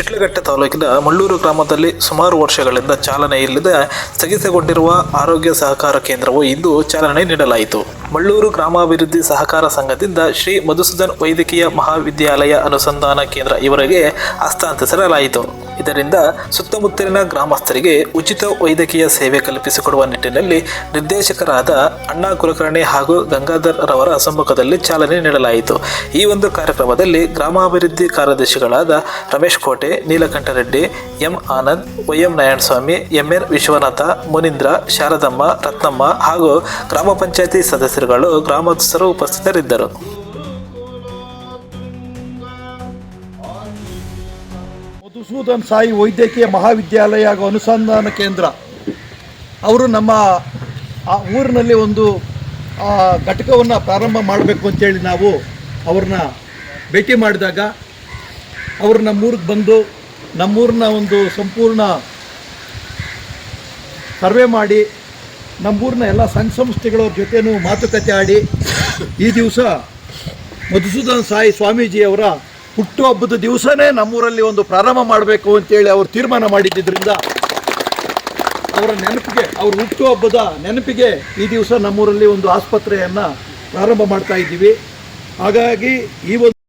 ಶಿಡ್ಲಘಟ್ಟ ತಾಲೂಕಿನ ಮಳ್ಳೂರು ಗ್ರಾಮದಲ್ಲಿ ಸುಮಾರು ವರ್ಷಗಳಿಂದ ಚಾಲನೆ ಇಲ್ಲದೆ ಸ್ಥಗಿತಗೊಂಡಿರುವ ಆರೋಗ್ಯ ಸಹಕಾರ ಕೇಂದ್ರವು ಇಂದು ಚಾಲನೆ ನೀಡಲಾಯಿತು. ಮಳ್ಳೂರು ಗ್ರಾಮಾಭಿವೃದ್ಧಿ ಸಹಕಾರ ಸಂಘದಿಂದ ಶ್ರೀ ಮಧುಸೂದನ್ ವೈದ್ಯಕೀಯ ಮಹಾವಿದ್ಯಾಲಯ ಅನುಸಂಧಾನ ಕೇಂದ್ರ ಇವರಿಗೆ ಹಸ್ತಾಂತರಿಸಲಾಯಿತು. ಇದರಿಂದ ಸುತ್ತಮುತ್ತಲಿನ ಗ್ರಾಮಸ್ಥರಿಗೆ ಉಚಿತ ವೈದ್ಯಕೀಯ ಸೇವೆ ಕಲ್ಪಿಸಿಕೊಡುವ ನಿಟ್ಟಿನಲ್ಲಿ ನಿರ್ದೇಶಕರಾದ ಅಣ್ಣಾ ಕುಲಕರ್ಣಿ ಹಾಗೂ ಗಂಗಾಧರ್ ರವರ ಸಮ್ಮುಖದಲ್ಲಿ ಚಾಲನೆ ನೀಡಲಾಯಿತು. ಈ ಒಂದು ಕಾರ್ಯಕ್ರಮದಲ್ಲಿ ಗ್ರಾಮಾಭಿವೃದ್ಧಿ ಕಾರ್ಯದರ್ಶಿಗಳಾದ Ramesh Kote Neelakantha Reddy M Anand, YM Narayanaswamy MN Vishwanatha, Munindra, Sharadamma, Ratnamma ಹಾಗೂ ಗ್ರಾಮ ಪಂಚಾಯತಿ ಸದಸ್ಯರುಗಳು ಗ್ರಾಮಸ್ಥರು ಉಪಸ್ಥಿತರಿದ್ದರು. ಮಧುಸೂದನ್ ಸಾಯಿ ವೈದ್ಯಕೀಯ ಮಹಾವಿದ್ಯಾಲಯ ಹಾಗೂ ಅನುಸಂಧಾನ ಕೇಂದ್ರ. ಅವರು ನಮ್ಮ, ಆ ಊರಿನಲ್ಲಿ ಒಂದು ಘಟಕವನ್ನು ಪ್ರಾರಂಭ ಮಾಡಬೇಕು ಅಂತೇಳಿ ನಾವು ಅವ್ರನ್ನ ಭೇಟಿ ಮಾಡಿದಾಗ ಅವರು ನಮ್ಮೂರಿಗೆ ಬಂದು ನಮ್ಮೂರನ್ನ ಒಂದು ಸಂಪೂರ್ಣ ಸರ್ವೆ ಮಾಡಿ, ನಮ್ಮೂರಿನ ಎಲ್ಲ ಸಂಘ ಸಂಸ್ಥೆಗಳ ಜೊತೆನೂ ಮಾತುಕತೆ ಆಡಿ, ಈ ದಿವಸ ಮಧುಸೂದನ್ ಸಾಯಿ ಸ್ವಾಮೀಜಿಯವರ ಹುಟ್ಟುಹಬ್ಬದ ದಿವಸನೇ ನಮ್ಮೂರಲ್ಲಿ ಒಂದು ಪ್ರಾರಂಭ ಮಾಡಬೇಕು ಅಂತೇಳಿ ಅವರು ತೀರ್ಮಾನ ಮಾಡಿದ್ದರಿಂದ ಅವರ ನೆನಪಿಗೆ, ಅವ್ರ ಹುಟ್ಟುಹಬ್ಬದ ನೆನಪಿಗೆ ಈ ದಿವಸ ನಮ್ಮೂರಲ್ಲಿ ಒಂದು ಆಸ್ಪತ್ರೆಯನ್ನು ಪ್ರಾರಂಭ ಮಾಡ್ತಾ ಇದ್ದೀವಿ. ಹಾಗಾಗಿ ಈ ಒಂದು